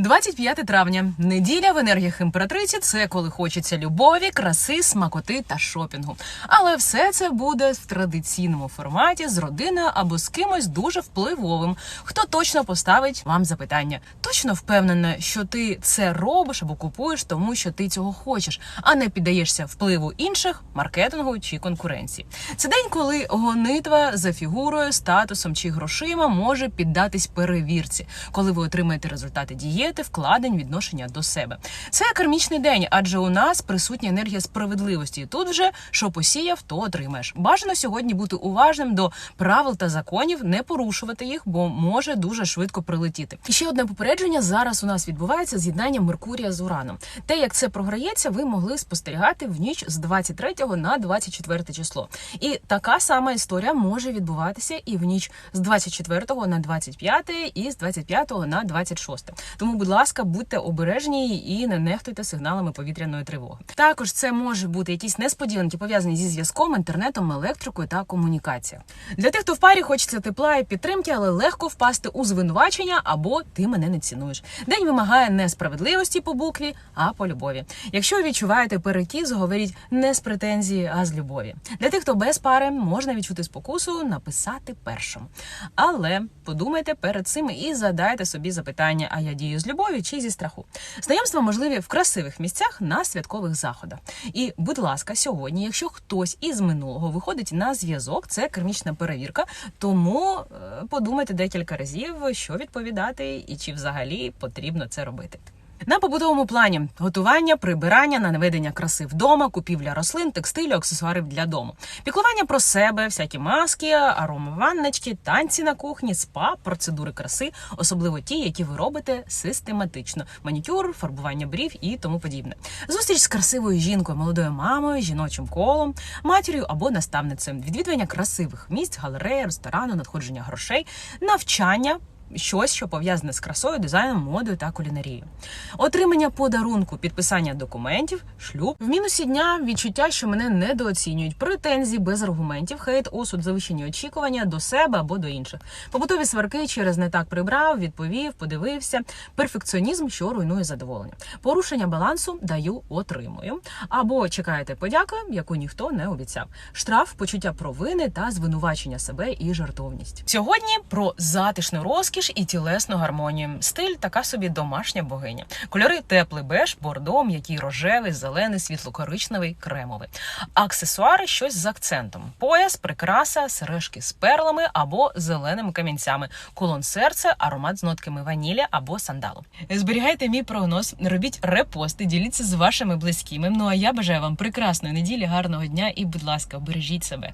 25 травня. Неділя в енергіях імператриці це коли хочеться любові, краси, смакоти та шопінгу. Але все це буде в традиційному форматі з родиною або з кимось дуже впливовим, хто точно поставить вам запитання. Точно впевнена, що ти це робиш або купуєш, тому що ти цього хочеш, а не піддаєшся впливу інших, маркетингу чи конкуренції. Це день, коли гонитва за фігурою, статусом чи грошима може піддатись перевірці, коли ви отримаєте результати дієти, вкладень, відношення до себе. Це кармічний день, адже у нас присутня енергія справедливості. Тут вже що посіяв, то отримаєш. Бажано сьогодні бути уважним до правил та законів, не порушувати їх, бо може дуже швидко прилетіти. І ще одне попередження: зараз у нас відбувається з'єднання Меркурія з Ураном. Те, як це програється, ви могли спостерігати в ніч з 23 на 24 число. І така сама історія може відбуватися і в ніч з 24 на 25 і з 25 на 26. Тому, будь ласка, будьте обережні і не нехтуйте сигналами повітряної тривоги. Також це може бути якісь несподіванки пов'язані зі зв'язком, інтернетом, електрикою та комунікацією. Для тих, хто в парі хочеться тепла і підтримки, але легко впасти у звинувачення або ти мене не цінуєш. День вимагає не справедливості по букві, а по любові. Якщо відчуваєте перекіз, говоріть не з претензії, а з любові. Для тих, хто без пари, можна відчути спокусу написати першим. Але подумайте перед цим і задайте собі запитання: а я дію з любові чи зі страху? Знайомства можливі в красивих місцях на святкових заходах. І, будь ласка, сьогодні, якщо хтось із минулого виходить на зв'язок, це кермічна перевірка. Тому е, подумайте декілька разів, що відповідати, і чи взагалі потрібно це робити. На побутовому плані готування, прибирання, наведення краси вдома, купівля рослин, текстилю, аксесуарів для дому, піклування про себе, всякі маски, аромаванночки, танці на кухні, спа, процедури краси, особливо ті, які ви робите систематично: манікюр, фарбування брів і тому подібне. Зустріч з красивою жінкою, молодою мамою, жіночим колом, матір'ю або наставницею, відвідування красивих місць, галереї, ресторану, надходження грошей, навчання щось, що пов'язане з красою, дизайном, модою та кулінарією. Отримання подарунку, підписання документів, шлюб. В мінусі дня відчуття, що мене недооцінюють, претензії без аргументів, хейт, осуд, завищені очікування до себе або до інших. Побутові сварки через не так прибрав, відповів, подивився. Перфекціонізм, що руйнує задоволення. Порушення балансу даю, отримую. Або чекаєте подяки, яку ніхто не обіцяв. Штраф, почуття провини та звинувачення себе і жартовність. Сьогодні про затишну розкіш і тілесну гармонію. Стиль така собі домашня богиня. Кольори теплий беж, бордо, м'який рожевий, зелений, світло-коричневий, кремовий. Аксесуари щось з акцентом: пояс, прикраса, сережки з перлами або зеленими камінцями, кулон серця, аромат з нотками ванілі або сандалу. Зберігайте мій прогноз, робіть репости, діліться з вашими близькими. Ну а я бажаю вам прекрасної неділі, гарного дня і, будь ласка, бережіть себе.